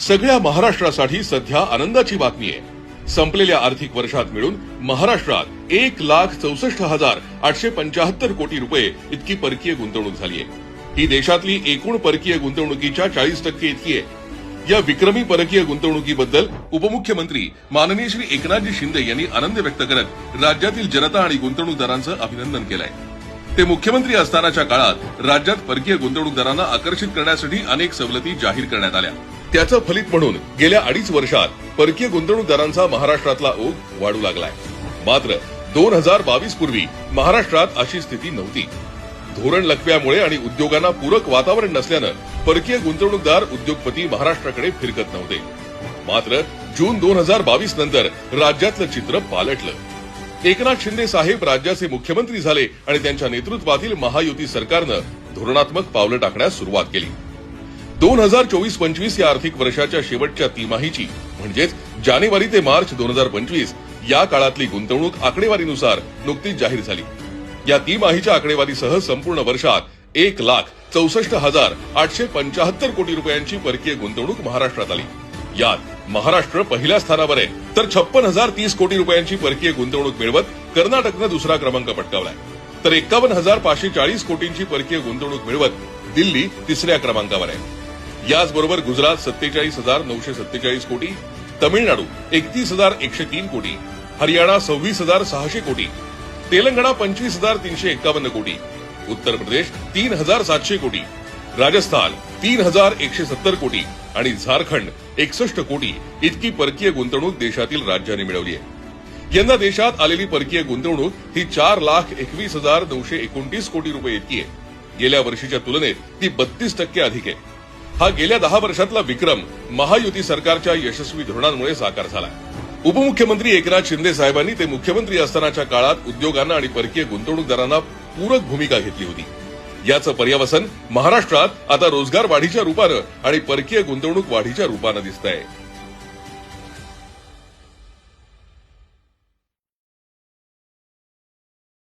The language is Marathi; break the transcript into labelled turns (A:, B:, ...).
A: सगळ्या महाराष्ट्रासाठी सध्या आनंदाची बातमी आहे. संपलेल्या आर्थिक वर्षात मिळून महाराष्ट्रात एक लाख चौसष्ट हजार आठशे पंचाहत्तर कोटी रुपये इतकी परकीय गुंतवणूक झाली आहे. ही देशातली एकूण परकीय गुंतवणुकीच्या चाळीस टक्के इतकी आहे. या विक्रमी परकीय गुंतवणुकीबद्दल उपमुख्यमंत्री माननीय श्री एकनाथजी शिंदे यांनी आनंद व्यक्त करत राज्यातील जनता आणि गुंतवणूकदारांचं अभिनंदन केलंय. ते मुख्यमंत्री असतानाच्या काळात राज्यात परकीय गुंतवणूकदारांना आकर्षित करण्यासाठी अनेक सवलती जाहीर करण्यात आल्या. त्याचं फलित म्हणून गेल्या अडीच वर्षात परकीय गुंतवणूकदारांचा महाराष्ट्रातला ओघ वाढू लागलाय. मात्र दोन हजार बावीस पूर्वी महाराष्ट्रात अशी स्थिती नव्हती. धोरण लकव्यामुळे आणि उद्योगांना पूरक वातावरण नसल्यानं परकीय गुंतवणूकदार उद्योगपती महाराष्ट्राकडे फिरकत नव्हते. मात्र जून दोन हजार बावीस नंतर राज्यातलं चित्र पालटलं. एकनाथ शिंदे साहेब राज्याचे मुख्यमंत्री झाले आणि त्यांच्या नेतृत्वातील महायुती सरकारनं धोरणात्मक पावलं टाकण्यास सुरुवात केली. दोन हजार चोवीस पंचवीस या आर्थिक वर्षाच्या शेवटच्या तिमाहीची म्हणजेच जानेवारी ते मार्च दोन हजार पंचवीस या काळातली गुंतवणूक आकडेवारीनुसार नुकतीच जाहीर झाली. या तिमाहीच्या आकडेवारीसह संपूर्ण वर्षात एक लाख चौसष्ट हजार आठशे पंचाहत्तर कोटी रुपयांची परकीय गुंतवणूक महाराष्ट्रात आली. यात महाराष्ट्र पहिल्या स्थानावर आहे तर छप्पन हजार तीस कोटी रुपयांची परकीय गुंतवणूक मिळवत कर्नाटकनं दुसरा क्रमांक पटकावलाय. तर एक्कावन्न हजार पाचशे चाळीस कोटींची परकीय गुंतवणूक मिळवत दिल्ली तिसऱ्या क्रमांकावर आहे. याचबरोबर गुजरात सत्तेचाळीस हजार नऊशे सत्तेचाळीस कोटी तमिळनाडू एकतीस हजार एकशे तीन कोटी हरियाणा सव्वीस हजार सहाशे कोटी तेलंगणा पंचवीस हजार तीनशे एक्कावन्न कोटी उत्तर प्रदेश तीन हजार सातशे कोटी राजस्थान तीन हजार एकशे सत्तर कोटी आणि झारखंड एकसष्ट कोटी इतकी परकीय गुंतवणूक देशातील राज्यांनी मिळवली आहे. यंदा देशात आलेली परकीय गुंतवणूक ही चार लाख एकवीस हजार नऊशे एकोणतीस कोटी रुपये इतकी आहे. गेल्या वर्षीच्या तुलनेत ती बत्तीस टक्के अधिक आहे. हा गेल्या दहा वर्षातला विक्रम महायुती सरकारच्या यशस्वी धोरणांमुळे साकार झाला. उपमुख्यमंत्री एकनाथ शिंदे साहेबांनी ते मुख्यमंत्री असतानाच्या काळात उद्योगांना आणि परकीय गुंतवणूकदारांना पूरक भूमिका घेतली होती. याचं पर्यावसन महाराष्ट्रात आता रोजगार वाढीच्या रूपानं आणि परकीय गुंतवणूक वाढीच्या रूपानं दिसत आहे